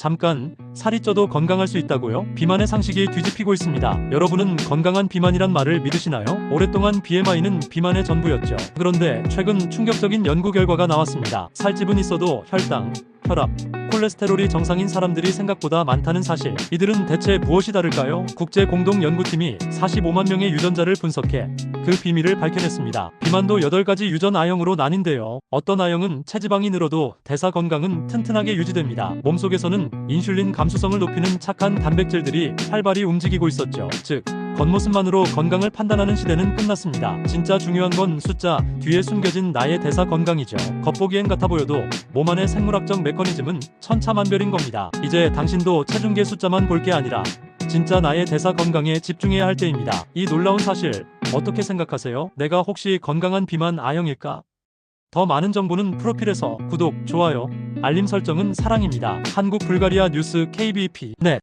잠깐 살이 쪄도 건강할 수 있다고요? 비만의 상식이 뒤집히고 있습니다. 여러분은 건강한 비만이란 말을 믿으시나요? 오랫동안 BMI는 비만의 전부였죠. 그런데 최근 충격적인 연구 결과가 나왔습니다. 살집은 있어도 혈당, 혈압, 콜레스테롤이 정상인 사람들이 생각보다 많다는 사실. 이들은 대체 무엇이 다를까요? 국제 공동 연구팀이 45만 명의 유전자를 분석해 그 비밀을 밝혀냈습니다. 비만도 8가지 유전 A형으로 나뉜대요. 어떤 A형은 체지방이 늘어도 대사 건강은 튼튼하게 유지됩니다. 몸속에서는 인슐린 감수성을 높이는 착한 단백질들이 활발히 움직이고 있었죠. 즉, 겉모습만으로 건강을 판단하는 시대는 끝났습니다. 진짜 중요한 건 숫자 뒤에 숨겨진 나의 대사 건강이죠. 겉보기엔 같아 보여도 몸 안의 생물학적 메커니즘은 천차만별인 겁니다. 이제 당신도 체중계 숫자만 볼 게 아니라 진짜 나의 대사 건강에 집중해야 할 때입니다. 이 놀라운 사실 어떻게 생각하세요? 내가 혹시 건강한 비만 A형일까? 더 많은 정보는 프로필에서 구독, 좋아요, 알림 설정은 사랑입니다. 한국 불가리아 뉴스 KBP 넷